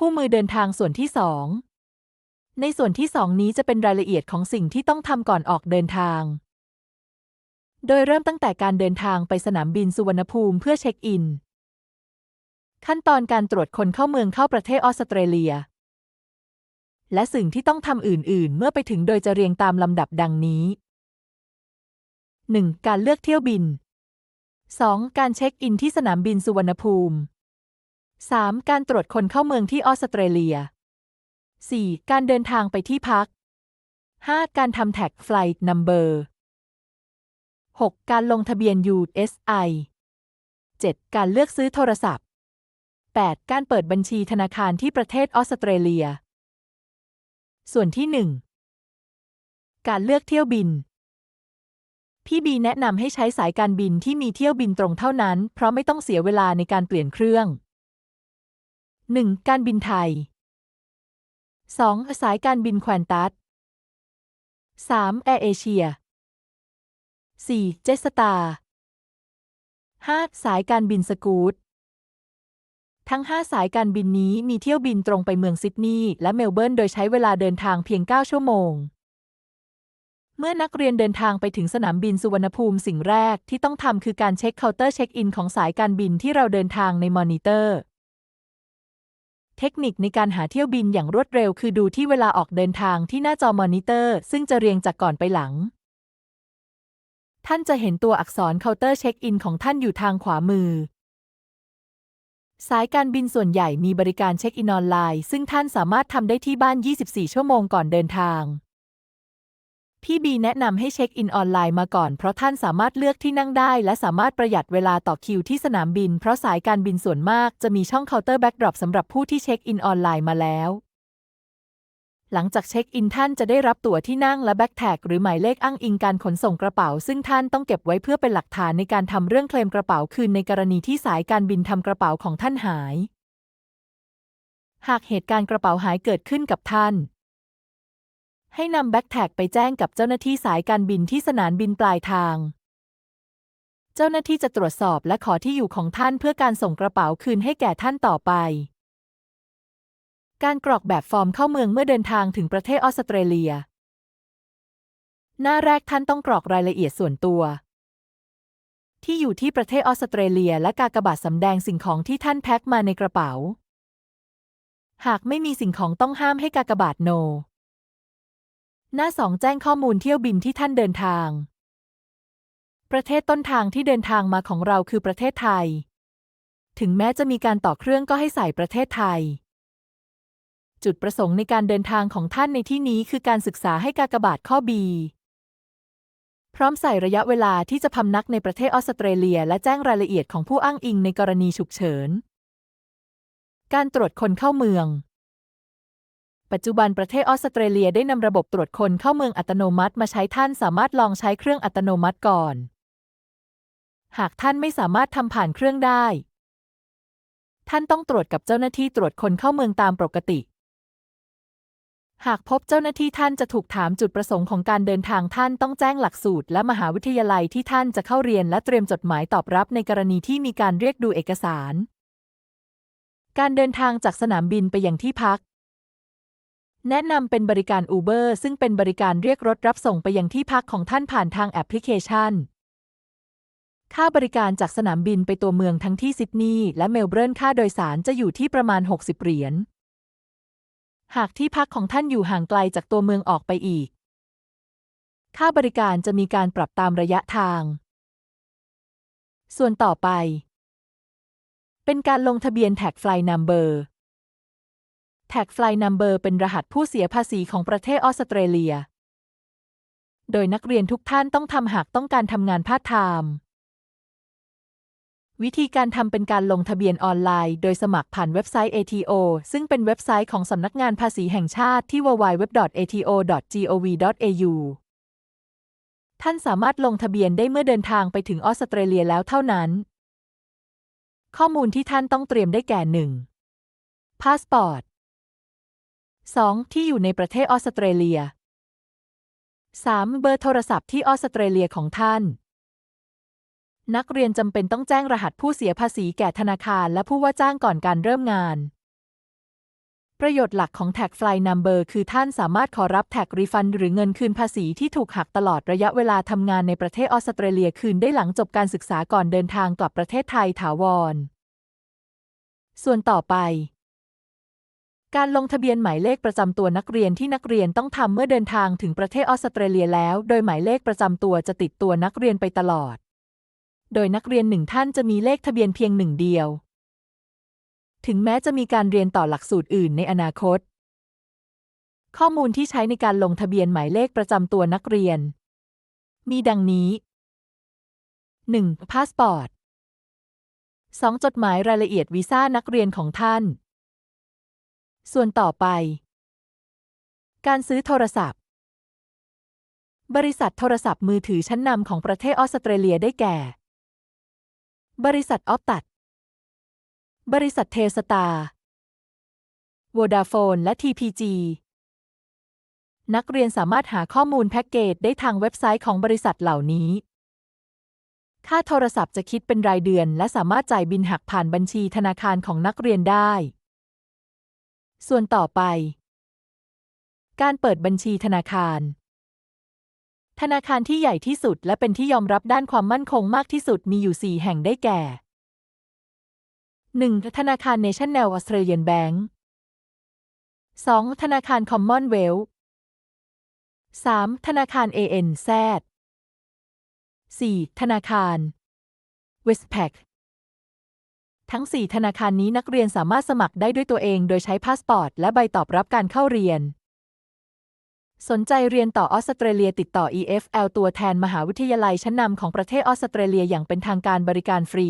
คู่มือเดินทางส่วนที่สองในส่วนที่สองนี้จะเป็นรายละเอียดของสิ่งที่ต้องทำก่อนออกเดินทาง โดยเริ่มตั้งแต่การเดินทางไปสนามบินสุวรรณภูมิเพื่อเช็คอิน ขั้นตอนการตรวจคนเข้าเมืองเข้าประเทศออสเตรเลีย และสิ่งที่ต้องทำอื่น ๆ เมื่อไปถึงโดยจะเรียงตามลำดับดังนี้ 1. การเลือกเที่ยวบิน 2. การเช็คอินที่สนามบินสุวรรณภูมิ 3. การตรวจคนเข้าเมืองที่ออสเตรเลีย 4. การเดินทางไปที่พัก 5. การทำแท็กไฟล์นัมเบอร์ 6. การลงทะเบียน USI 7. การเลือกซื้อโทรศัพท์ 8. การเปิดบัญชีธนาคารที่ประเทศออสเตรเลีย ส่วนที่ 1 การเลือกเที่ยวบิน พี่บีแนะนำให้ใช้สายการบินที่มีเที่ยวบินตรงเท่านั้น เพราะไม่ต้องเสียเวลาในการเปลี่ยนเครื่อง 1. การบินไทย 2. สายการบินแควนตัส 3. แอร์เอเชีย 4. เจสตา 5. สายการบินสกูตทั้ง 5 สายการบินนี้มีเที่ยวบินตรงไปเมืองซิดนีย์และเมลเบิร์นโดยใช้เวลาเดินทางเพียง 9 ชั่วโมง เมื่อนักเรียนเดินทางไปถึงสนามบินสุวรรณภูมิสิ่งแรกที่ต้องทำคือการเช็คเคาน์เตอร์เช็คอินของสายการบินที่เราเดินทางในมอนิเตอร์ เทคนิคในการหาเที่ยวบินอย่างรวดเร็ว คือดูที่เวลาออกเดินทางที่หน้าจอมอนิเตอร์ ซึ่งจะเรียงจากก่อนไปหลัง ท่านจะเห็นตัวอักษรเคาน์เตอร์เช็คอินของท่านอยู่ทางขวามือ สายการบินส่วนใหญ่มีบริการเช็คอินออนไลน์ ซึ่งท่านสามารถทำได้ที่บ้าน 24 ชั่วโมงก่อนเดินทาง พี่บีแนะนำให้เช็คอินออนไลน์มาก่อน เพราะท่านสามารถเลือกที่นั่งได้ และสามารถประหยัดเวลาต่อคิวที่สนามบิน เพราะสายการบินส่วนมากจะมีช่องเคาน์เตอร์แบ็กดรอปสำหรับผู้ที่เช็คอินออนไลน์มาแล้ว หลังจากเช็คอินท่านจะได้รับตั๋วที่นั่งและแบ็กแท็กหรือหมายเลขอ้างอิงการขนส่งกระเป๋า ซึ่งท่านต้องเก็บไว้เพื่อเป็นหลักฐานในการทำเรื่องเคลมกระเป๋าคืนในกรณีที่สายการบินทำกระเป๋าของท่านหาย หากเหตุการณ์กระเป๋าหายเกิดขึ้นกับท่าน ให้นำแบ็กแท็กไปแจ้งกับเจ้าหน้าที่สายการบินที่สนามบินปลายทาง เจ้าหน้าที่จะตรวจสอบและขอที่อยู่ของท่านเพื่อการส่งกระเป๋าคืนให้แก่ท่านต่อไป การกรอกแบบฟอร์มเข้าเมืองเมื่อเดินทางถึงประเทศออสเตรเลีย หน้าแรกท่านต้องกรอกรายละเอียดส่วนตัว ที่อยู่ที่ประเทศออสเตรเลียและกากบาทสำแดงสิ่งของที่ท่านแพ็คมาในกระเป๋า หากไม่มีสิ่งของต้องห้ามให้กากบาทโน หน้าสองแจ้งข้อมูลเที่ยวบินที่ท่านเดินทาง ประเทศต้นทางที่เดินทางมาของเราคือประเทศไทย ถึงแม้จะมีการต่อเครื่องก็ให้ใส่ประเทศไทย จุดประสงค์ในการเดินทางของท่านในที่นี้คือการศึกษาให้กากบาทข้อ B พร้อมใส่ระยะเวลาที่จะพำนักในประเทศออสเตรเลีย และแจ้งรายละเอียดของผู้อ้างอิงในกรณีฉุกเฉิน การตรวจคนเข้าเมือง ปัจจุบันประเทศออสเตรเลียได้นำระบบตรวจคนเข้าเมืองอัตโนมัติมาใช้ท่านสามารถลองใช้เครื่องอัตโนมัติก่อน หากท่านไม่สามารถทำผ่านเครื่องได้ ท่านต้องตรวจกับเจ้าหน้าที่ตรวจคนเข้าเมืองตามปกติ หากพบเจ้าหน้าที่ท่านจะถูกถามจุดประสงค์ของการเดินทางท่านต้องแจ้งหลักสูตร และมหาวิทยาลัยที่ท่านจะเข้าเรียนและเตรียมจดหมายตอบรับในกรณีที่มีการเรียกดูเอกสาร การเดินทางจากสนามบินไปยังที่พัก แนะนำเป็นบริการ Uber ซึ่งเป็นบริการเรียกรถรับส่งไปยังที่พักของท่านผ่านทางแอปพลิเคชัน ค่าบริการจากสนามบินไปตัวเมืองทั้งที่ซิดนีย์และเมลเบิร์นค่าโดยสารจะอยู่ที่ประมาณ 60 เหรียญ หากที่พักของท่านอยู่ห่างไกลจากตัวเมืองออกไปอีก ค่าบริการจะมีการปรับตามระยะทาง ส่วนต่อไป เป็นการลงทะเบียนแท็กไฟล์นัมเบอร์ แท็กไฟล์นัมเบอร์เป็นรหัสผู้เสียภาษีของประเทศออสเตรเลีย โดยนักเรียนทุกท่านต้องทำหากต้องการทำงานพาร์ทไทม์วิธีการทำเป็นการลงทะเบียนออนไลน์ โดยสมัครผ่านเว็บไซต์ ATO ซึ่งเป็นเว็บไซต์ของสำนักงานภาษีแห่งชาติที่ www.ato.gov.au ท่านสามารถลงทะเบียนได้เมื่อเดินทางไปถึงออสเตรเลียแล้วเท่านั้น ข้อมูลที่ท่านต้องเตรียมได้แก่ 1. พาสปอร์ต 2. ที่อยู่ในประเทศออสเตรเลีย 3. เบอร์โทรศัพท์ที่ออสเตรเลียของท่าน นักเรียนจำเป็นต้องแจ้งรหัสผู้เสียภาษีแก่ธนาคารและผู้ว่าจ้างก่อนการเริ่มงาน ประโยชน์หลักของ Tag Fly Number คือท่านสามารถขอรับแท็กรีฟันหรือเงินคืนภาษีที่ถูกหักตลอดระยะเวลาทำงานในประเทศออสเตรเลียคืนได้หลังจบการศึกษาก่อนเดินทางกลับประเทศไทยถาวร ส่วนต่อไป การลงทะเบียนหมายเลขประจำตัวนักเรียนที่นักเรียนต้องทำเมื่อเดินทางถึงประเทศออสเตรเลียแล้ว โดยหมายเลขประจำตัวจะติดตัวนักเรียนไปตลอด โดยนักเรียนหนึ่งท่านจะมีเลขทะเบียนเพียงหนึ่งเดียว ถึงแม้จะมีการเรียนต่อหลักสูตรอื่นในอนาคต ข้อมูลที่ใช้ในการลงทะเบียนหมายเลขประจำตัวนักเรียน มีดังนี้ 1. พาสปอร์ต 2. จดหมายรายละเอียดวีซ่านักเรียนของท่าน ส่วนต่อไป การซื้อโทรศัพท์ บริษัทโทรศัพท์มือถือชั้นนำของประเทศออสเตรเลียได้แก่ บริษัทออฟตัด บริษัทเทสตาร์วดาโฟนและ TPG นักเรียนสามารถหาข้อมูลแพ็กเกจได้ทางเว็บไซต์ของบริษัทเหล่านี้ ค่าโทรศัพท์จะคิดเป็นรายเดือน และสามารถจ่ายบินหักผ่านบัญชีธนาคารของนักเรียนได้ ส่วนต่อไป การเปิดบัญชีธนาคาร ธนาคารที่ใหญ่ที่สุดและเป็นที่ยอมรับด้านความมั่นคงมากที่สุดมีอยู่ 4 แห่งได้แก่ 1. ธนาคาร National Australian Bank 2. ธนาคาร Commonwealth 3. ธนาคาร ANZ 4. ธนาคาร Westpac ทั้ง 4 ธนาคารนี้นักเรียนสามารถสมัครได้ด้วยตัวเองโดยใช้พาสปอร์ต และใบตอบรับการเข้าเรียน สนใจเรียนต่อออสเตรเลียติดต่อ EFL ตัวแทนมหาวิทยาลัยชั้นนำของประเทศออสเตรเลียอย่างเป็นทางการบริการฟรี